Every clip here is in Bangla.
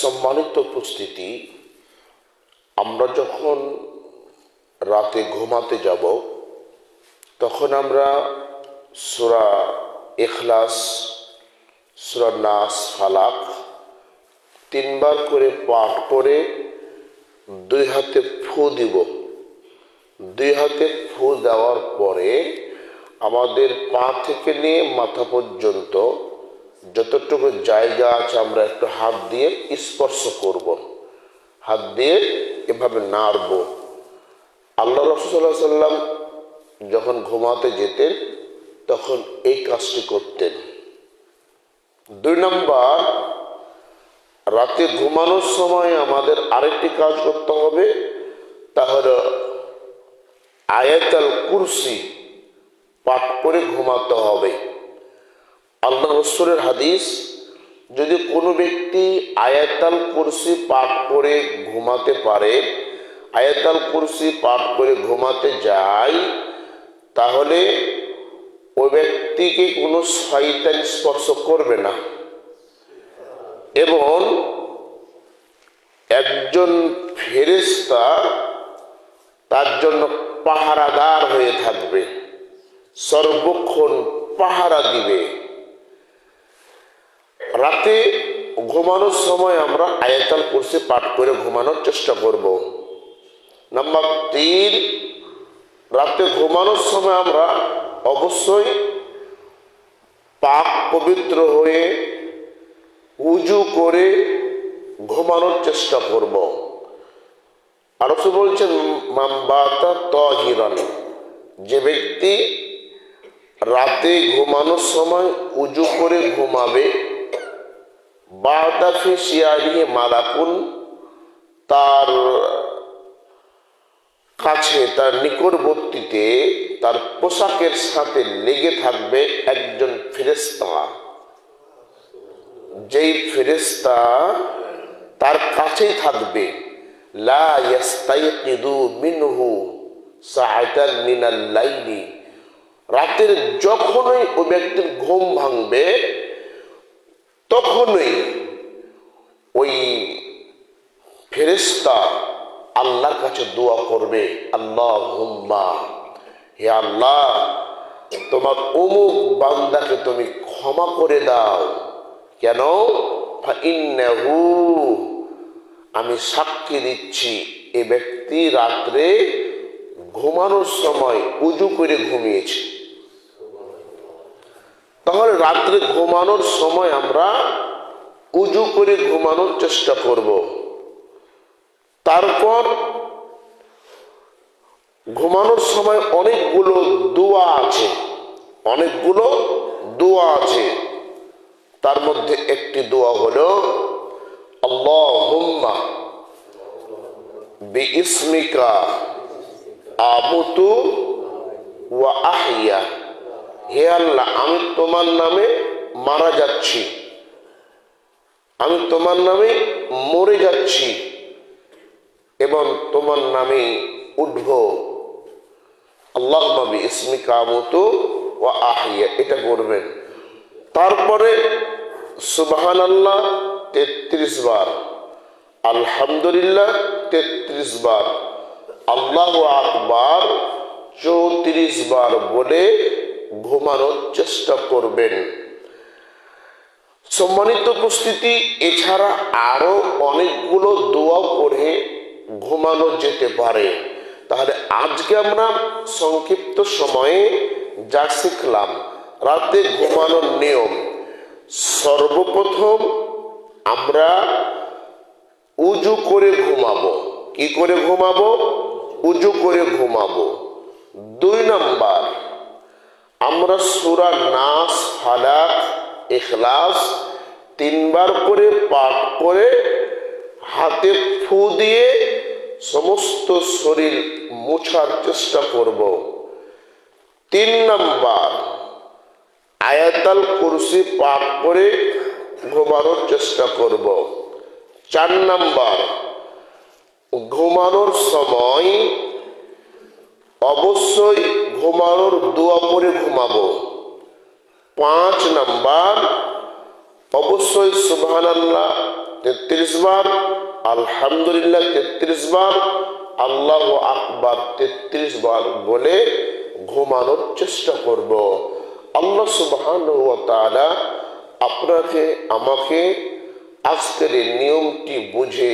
সম্মানিত উপস্থিতি, আমরা যখন রাতে ঘুমাতে যাব, তখন আমরা সুরা এখলাস সুরা নাস, ফালাক তিনবার করে পাঠ করে দুই হাতে ফু দিব। দুই হাতে ফু দেওয়ার পরে আমাদের পা থেকে নিয়ে মাথা পর্যন্ত যতটুকু জায়গা আছে, আমরা একটু হাত দিয়ে স্পর্শ করব। হাত দিয়ে এভাবে নাড়ব। আল্লাহ রসুল্লাহ সাল্লাম যখন ঘুমাতে যেতেন, তখন এই কাজটি করতেন। দুই নম্বর, রাতে ঘুমানোর সময় আমাদের আরেকটি কাজ করতে হবে তাহলে আয়াতাল কুরসি পাঠ করে ঘুমাতে হবে। আল্লাহ রসুলের হাদিস, যদি কোনো ব্যক্তি আয়াতাল কুরসি পাঠ করে ঘুমাতে পারে, আয়াতাল কুরসি পাঠ করে ঘুমাতে যায়, তাহলে ওই ব্যক্তিকে কোনো শয়তান স্পর্শ করবে না। এবং একজন ফেরেস্তা তার জন্য পাহারাদার হয়ে থাকবে, সর্বক্ষণ পাহারা দিবে। রাতে ঘুমানোর সময় আমরা আয়াতাল কুরসি পাঠ করে ঘুমানোর চেষ্টা করব। নাম্বার তিন, রাতে ঘুমানোর সময় আমরা অবশ্যই পাক পবিত্র হয়ে উজু করে ঘুমানোর চেষ্টা করব। আরও তো বলছেন মাম্বাতা তহিরান যে ব্যক্তি রাতে ঘুমানোর সময় উজু করে ঘুমাবে মালাকুন তার কাছে, তার নিকটবর্তীতে তার পোশাকের সাথে লেগে থাকবে একজন ফেরেস্তা যেই ফেরেস্তা তার কাছেই থাকবে। রাতের যখনই ও ব্যক্তির ঘুম ভাঙবে, তখনই ওই ফেরেস্তা আল্লাহর কাছে দোয়া করবে আল্লাহ হুম্মা হে আল্লাহ, তোমার অমুক বান্দাকে তুমি ক্ষমা করে দাও। কেন? আমি সাক্ষী দিচ্ছি, এ ব্যক্তি রাত্রে ঘুমানোর সময় উজু করে ঘুমিয়েছে। তাহলে রাত্রে ঘুমানোর সময় আমরা উজু করে ঘুমানোর চেষ্টা করব। তারপর ঘুমানোর সময় অনেকগুলো দোয়া আছে। অনেকগুলো দোয়া আছে। তার মধ্যে একটি দোয়া হলো, আল্লাহুম্মা বিইসমিকা আবুতু ওয়া আহিয়া হে আল্লাহ, আমি তোমার নামে মারা যাচ্ছি। আমি তোমার নামে মরে যাচ্ছি। এবং তোমার নামে উঠব। আল্লাহ নবী ইসমিকা মতো ও আহিয়া এটা করবেন। তারপরে সুবাহান আল্লাহ তেত্রিশ বার, আলহামদুলিল্লাহ তেত্রিশ বার, আল্লাহ আকবার চৌত্রিশ বার বলে ঘুমানোর চেষ্টা করবেন। সম্মানিত উপস্থিতি, এছাড়া আরও অনেকগুলো দোয়া করে ঘুমানো যেতে পারে। তাহলে আজকে আমরা সংক্ষিপ্ত সময়ে যা শিখলাম, রাতে ঘুমানোর নিয়ম। সর্বপ্রথম আমরা উজু করে ঘুমাবো। কি করে ঘুমাবো? উজু করে ঘুমাবো। দুই নাম্বার, আমরা সুরা নাস, ফালাক এখলাস তিনবার করে পাঠ করে হাতে ফু দিয়ে সমস্ত শরীর মোছার চেষ্টা করব। তিন নাম্বার, আয়াতাল কুরসি পাঠ করে ঘুমানোর চেষ্টা করব। চার নাম্বার, ঘুমানোর সময় অবশ্যই ঘুমানোর দোয়া করে ঘুমাবো। পাঁচ নাম্বার, অবশ্যই সুবহানাল্লাহ তেত্রিশ বার আলহামদুলিল্লাহ তেত্রিশ বার, আল্লাহ আকবার তেত্রিশ বার বলে ঘুমানোর চেষ্টা করব। আল্লাহ সুবহান আপনাকে, আমাকে আজকের এই নিয়মটি বুঝে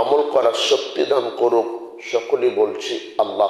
আমল করার শক্তি দান করুক। সকলেই বলছি আল্লাহ